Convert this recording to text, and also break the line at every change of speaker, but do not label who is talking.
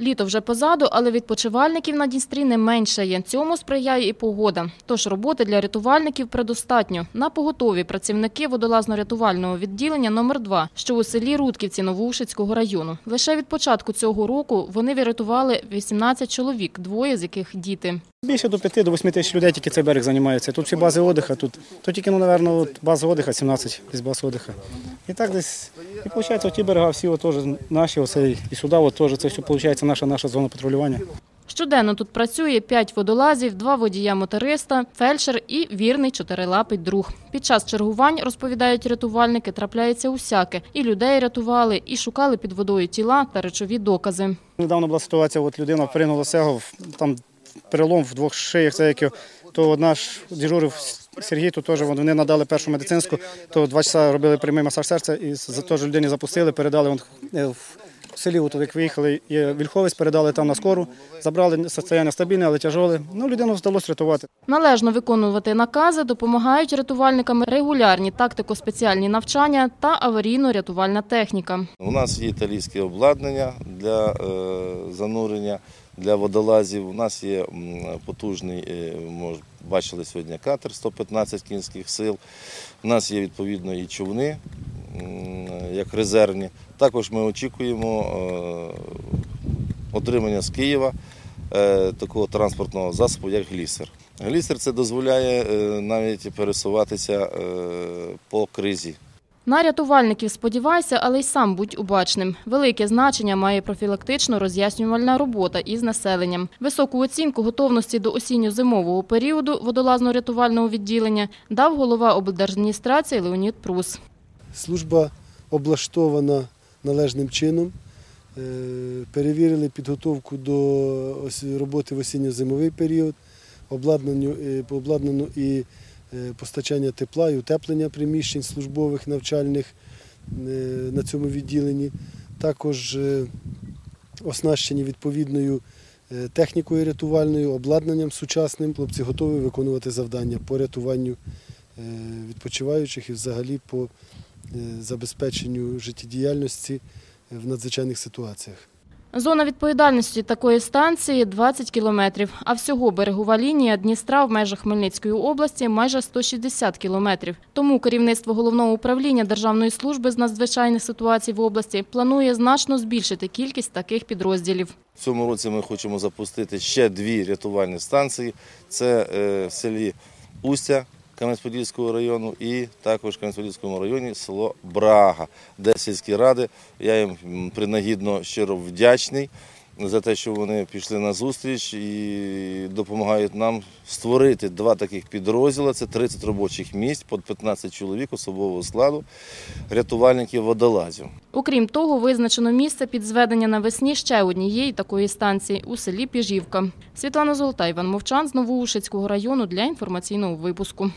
Літо вже позаду, але відпочивальників на Дністрі не меншає. Цьому сприяє і погода. Тож роботи для рятувальників предостатньо. На поготові працівники водолазно-рятувального відділення номер 2 що у селі Рудківці Новоушицького району. Лише від початку цього року вони врятували 18 чоловік, двоє з яких діти.
Більше до 5 до 8 тисяч людей тільки цей берег займається. Тут всі бази отдиха, тут, тут тільки, ну, от база отдиха, 17 десь баз отдиха. І так десь, і виходить, ті берега всі теж наші, оце, і сюди теж, це все виходить наша, наша зона патрулювання.
Щоденно тут працює 5 водолазів, 2 водія-моториста, фельдшер і вірний чотирилапий друг. Під час чергувань, розповідають рятувальники, трапляється усяке. І людей рятували, і шукали під водою тіла та речові докази.
Недавно була ситуація, от людина впринула сего, там перелом в двох шиях, це як, то наш дежурив Сергій, то теж вони надали першу медицинську, то два часа робили прямий масаж серця і за теж людині запустили, передали е, в селі, от, як виїхали, і Вільховець передали там на скору, забрали состояння стабільне, але тяжоле. Ну, людину вдалося рятувати.
Належно виконувати накази допомагають рятувальникам регулярні тактико-спеціальні навчання та аварійно-рятувальна техніка.
У нас є італійське обладнання для е, занурення для водолазів. У нас є потужний, е, мож- бачили сьогодні катер 115 кінських сил. У нас є відповідно і човни, як резервні. Також ми очікуємо е, отримання з Києва е, такого транспортного засобу, як глісер. Глісер це дозволяє е, навіть пересуватися по кризі.
На рятувальників сподівайся, але й сам будь убачним. Велике значення має профілактично роз'яснювальна робота із населенням. Високу оцінку готовності до осінньо-зимового періоду водолазно-рятувального відділення дав голова облдержадміністрації Леонід Прус.
Служба облаштована належним чином. Е, Перевірили підготовку до роботи в осінньо-зимовий період, е, обладнано і е, постачання тепла, і утеплення приміщень службових, навчальних на цьому відділенні. Також оснащені відповідною технікою рятувальною, обладнанням сучасним. Хлопці готові виконувати завдання по рятуванню відпочиваючих і взагалі по забезпеченню життєдіяльності в надзвичайних ситуаціях.
Зона відповідальності такої станції 20 кілометрів, а всього берегова лінія Дністра в межах Хмельницької області майже 160 кілометрів. Тому керівництво головного управління Державної служби з надзвичайних ситуацій в області планує значно збільшити кількість таких підрозділів.
В цьому році ми хочемо запустити ще дві рятувальні станції. Це е, в селі Устя Кам'янець-Подільського району і також в Кам'янець-Подільському районі село Брага, де сільські ради. Я їм принагідно щиро вдячний за те, що вони пішли на зустріч і допомагають нам створити два таких підрозділи. Це 30 робочих місць, під 15 чоловік особового складу, рятувальників водолазів.
Окрім того, визначено місце під зведення навесні ще однієї такої станції у селі Піжівка. Світлана Золота, Іван Мовчан з Новоушицького району для інформаційного випуску.